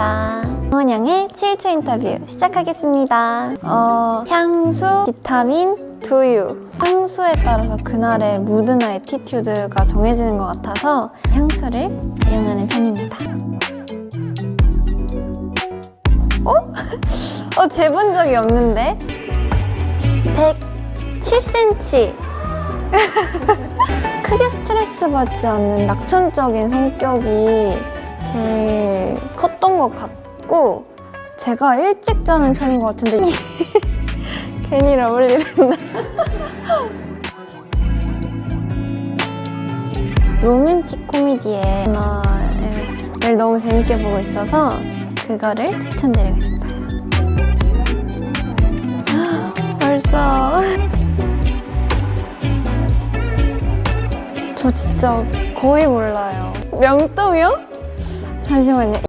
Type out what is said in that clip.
반갑습니다. 원양의 7초 인터뷰 시작하겠습니다. 어, 향수, 비타민, 두유. 향수에 따라서 그날의 무드나 에티튜드가 정해지는 것 같아서 향수를 이용하는 편입니다. 어? 어, 재본 적이 없는데? 107cm. 크게 스트레스 받지 않는 낙천적인 성격이 제일 것 같고 제가 일찍 자는 편인 것 같은데 괜히 러블리를 했나? 로맨틱 코미디의 하나를 너무 재밌게 보고 있어서 그거를 추천드리고 싶어요. 벌써 저 진짜 거의 몰라요. 명동이요? 잠시만요.